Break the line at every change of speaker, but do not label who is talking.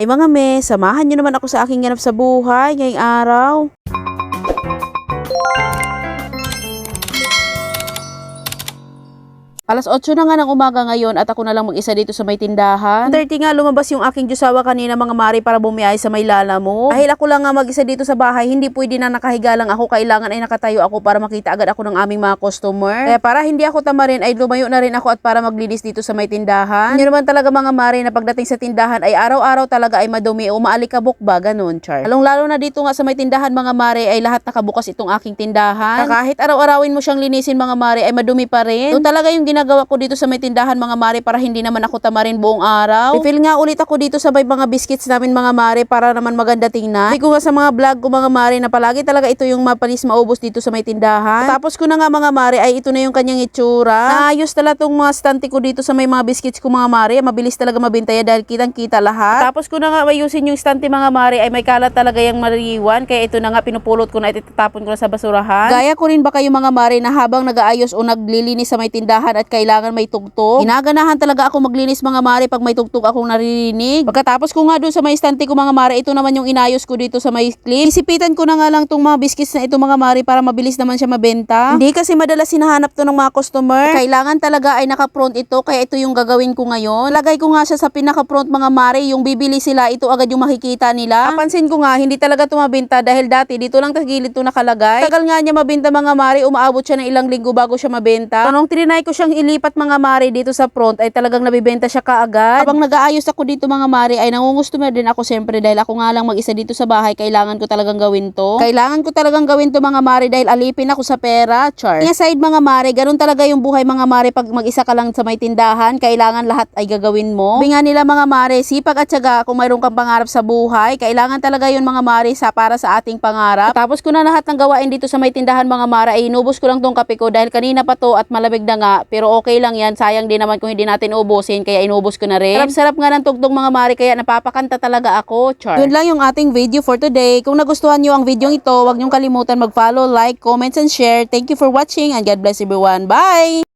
Ay mga me, samahan nyo naman ako sa aking ganap sa buhay ngayong araw. Alas 8 na nga ng umaga ngayon at ako na lang mag-isa dito sa may tindahan. 30 nga lumabas yung aking Diyosawa kanina mga mari para bumiyay sa may lala mo. Dahil ako lang nga mag-isa dito sa bahay, hindi pwede na nakahiga lang ako. Kailangan ay nakatayo ako para makita agad ako ng aming mga customer. Kaya para hindi ako tamarin ay lumayo na rin ako at para maglinis dito sa may tindahan. Yun naman talaga mga mari na pagdating sa tindahan ay araw-araw talaga ay madumi o maalikabok ba ganun char. Lalong lalo na dito nga sa may tindahan mga mari ay lahat nakabukas itong aking tindahan. Na kahit araw-arawin mo siyang linisin mga mari ay madumi pa rin. Ito talaga yung ginagawa ko dito sa may tindahan mga mari para hindi naman ako tamarin buong araw. Refill nga ulit ako dito sa may mga biscuits namin mga mari para naman maganda tingnan. Hindi ko nga sa mga vlog ko mga mari na palagi talaga ito yung mapalis maubos dito sa may tindahan. Tapos ko na nga mga mari ay ito na yung kanyang itsura. Naayos talaga tong mga stante ko dito sa may mga biscuits ko mga mari. Mabilis talaga mabenta yan dahil kitang kita lahat. Tapos ko na nga ayusin yung stante mga mari ay may kalat talaga yung mariwan. Kaya ito na nga pinupulot ko na at itatapon ko na sa basurahan. Gaya ko rin ba kayo mga mari na habang nag-aayos o naglilinis sa may tindahan at kailangan may tugtog. Ginaganahan talaga ako maglinis mga mari pag may tugtog akong naririnig. Pagkatapos ko nga doon sa may stante ko mga mari, ito naman yung inayos ko dito sa may clip. Isipitan ko na nga lang tong mga biscuits na ito mga mari para mabilis naman siya mabenta. Hindi kasi madalas hinahanap to ng mga customer. Kailangan talaga ay naka-front ito kaya ito yung gagawin ko ngayon. Lagay ko nga siya sa pinaka-front mga mari, yung bibili sila, ito agad yung makikita nila. Napansin ko nga, hindi talaga tumabenta dahil dati dito lang sa gilid to nakalagay. Tagal nga niya mabenta mga mari, umaabot siya ng ilang linggo bago siya mabenta. So, nung trinay ko siyang ilipat mga mari dito sa front ay talagang nabibenta siya kaagad. Habang nag-aayos ako dito mga mari ay nangungustomer din ako siyempre dahil ako nga lang mag-isa dito sa bahay, kailangan ko talagang gawin to. Kailangan ko talagang gawin to mga mari dahil alipin ako sa pera, char. Nga side mga mari, ganun talaga yung buhay mga mari pag mag-isa ka lang sa may tindahan, kailangan lahat ay gagawin mo. Sabi nga nila mga mari, sipag at syaga kung mayroon kang pangarap sa buhay, kailangan talaga yun mga mari sa para sa ating pangarap. Tapos ko na lahat ng gawain dito sa may tindahan mga mari ay inubos ko lang tong kape ko dahil kanina pa to at malamig na nga, pero okay lang yan, sayang din naman kung hindi natin ubusin kaya inubos ko na rin. Sarap-sarap nga ng tugtog mga mari kaya napapakanta talaga ako, char. Yun lang yung ating video for today. Kung nagustuhan nyo ang video ito, huwag nyong kalimutan mag-follow, like, comments, and share. Thank you for watching and God bless everyone. Bye!